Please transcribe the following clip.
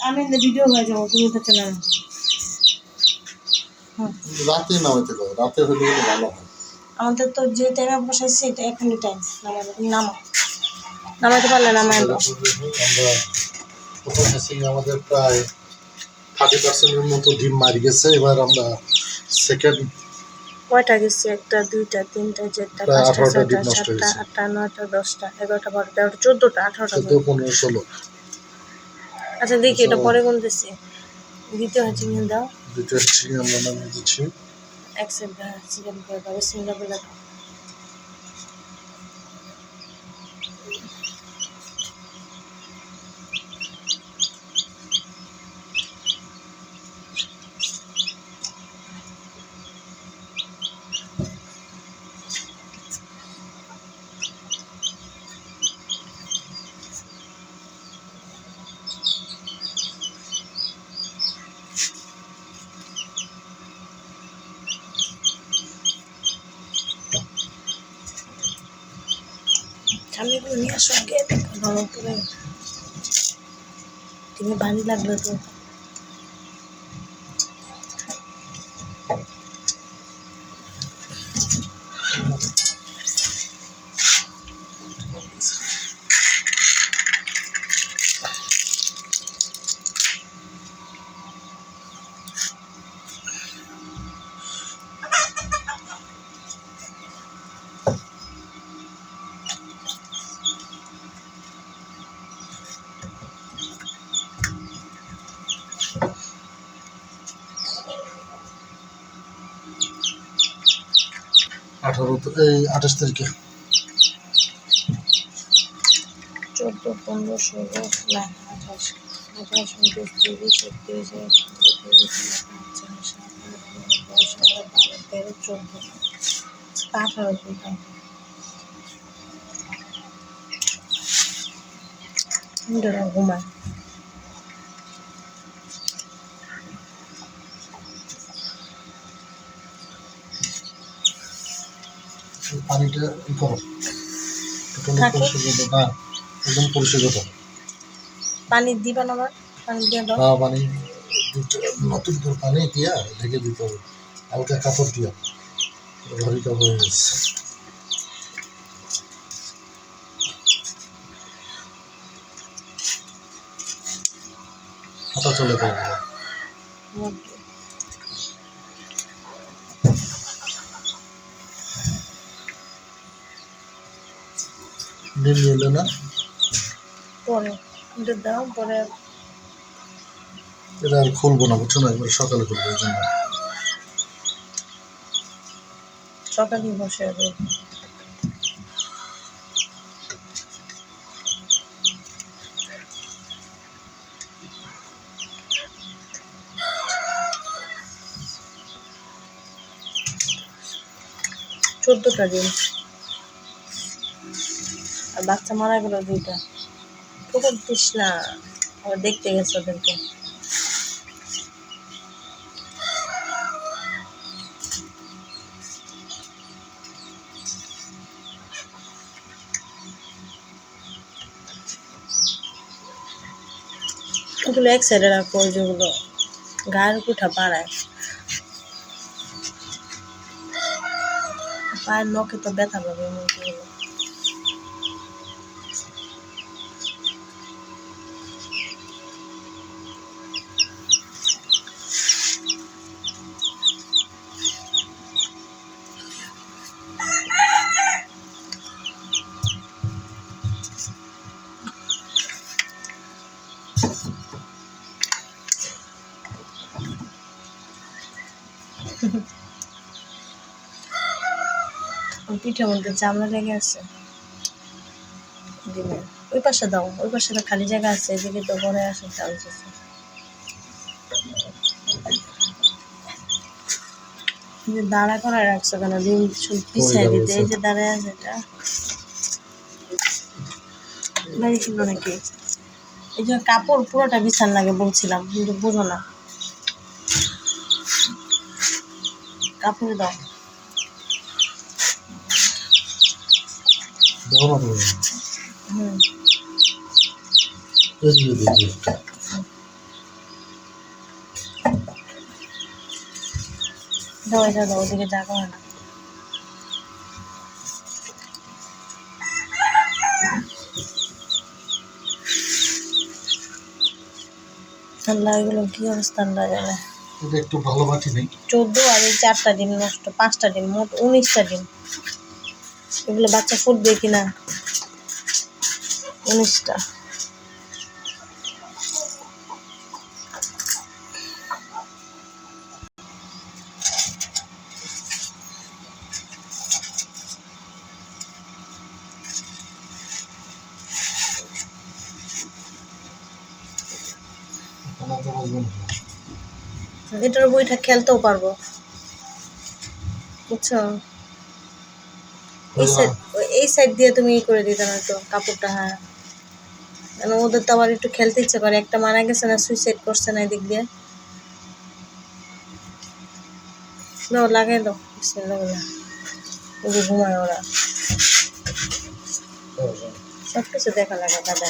আমি ভিডিও হয়ে যাব তুমি তো চলে। হুম রাতে নামাইতে পারে রাতে হলে ভালো হয়। আমাদের তো যে টাইমে বসাইছি এটা এখনই টাইম নামাবো নামো নামাইতে পারলে নামাই আমরা আমাদের প্রায় থার্টি পার্সেন্টের মতো ডিম মারি গেছে এবার আমরা সেকেন্ড কয়টা গেছে? একটা দুইটা তিনটা চারটা পাঁচটা 18টা ছয়টা ডিম নষ্ট সাতটা আটটা নয়টা দশটা এগারোটা বারোটা তেরোটা চোদ্দটা আঠারোটা পনেরো ষোলো। আচ্ছা দেখি এটা পরে গুনতেছি। দ্বিতীয় হচ্ছে দাও। দ্বিতীয় হ্যাসিং আমরা নাম দিচ্ছি। এক সেট চিকেন করে দাও সিঙ্গা বেলা দাও আগে। গরম করে। তুমি ভালো লাগবে তো। আঠারো, এই আঠাশ তারিখে। চোদ্দ, পনেরো, ষোলো আঠাশ আঠাশ, উনত্রিশ, তিরিশ, একত্রিশ দশ, এগারো, বারো, তেরো, চোদ্দ, আঠারো দিন ঘুমায়। পানিটা ই করো। টোটালি থাকে? না একদম করো পানি দিবা না আবার? পানি দিয়ে দাও। হ্যাঁ পানি নতুন করে পানি দিয়া ঢেকে দিতে হবে। হালকা কাপড় দিয়া। ভারী কাপড় হয়ে গেছে। হাঁটা চলে যাবে। ডিম নিলে না? পরে কিন্তু দাও পরে। এটা আর খুলবো না বুঝছ না? একবার সকালে খুলবো এই জন্য। সকালে বসে হবে চোদ্দটা দিন আর বাচ্চা মারা গেল দুইটা। পুকুর দিস না আবার দেখতে গেছে ওদেরকে। ওগুলো এক সাইডে রাখব ওই যেগুলো। গায়ের কুঠা বাড়ায় পায়ের নখে তো ব্যথা পাবে মুরগিগুলো পিঠের মধ্যে চামড়া লেগে আছে। ডিমের ওই পাশে দাও ওই পাশে তো খালি জায়গা আছে এদিকে তো ঘরে আসে আছে যে দাঁড়া করে রাখছো কেন? ডিম পিছিয়ে দিতে এই যে দাঁড়ায় আছে এটা। বাড়ি ছিল নাকি? এই যে কাপড় পুরোটা বিছান লাগে বলছিলাম কিন্তু বুঝো না। কাপড় দাও। দাও দাও দাও ওদিকে যাব না। একটু ভালো মাটি নেই। চোদ্দ আর চারটা ডিম নষ্ট পাঁচটা ডিম মোট উনিশটা ডিম। এগুলো বাচ্চা ফুটবে কিনা? উনিশটা। এটার বইটা খেলতেও পারব। বুঝছ? এই সাইড এই সাইড দিয়ে তুমি ই করে দিতে না তো কাপড়টা হ্যাঁ। কেন ওদের তো আবার একটু খেলতে ইচ্ছে করে একটা মারা গেছে না সুইসাইড করছে না এদিক দিয়ে। দাও লাগাই দাও বিসমিল্লাহ ঘুমায় ওরা। সব কিছু দেখা লাগা দাদা।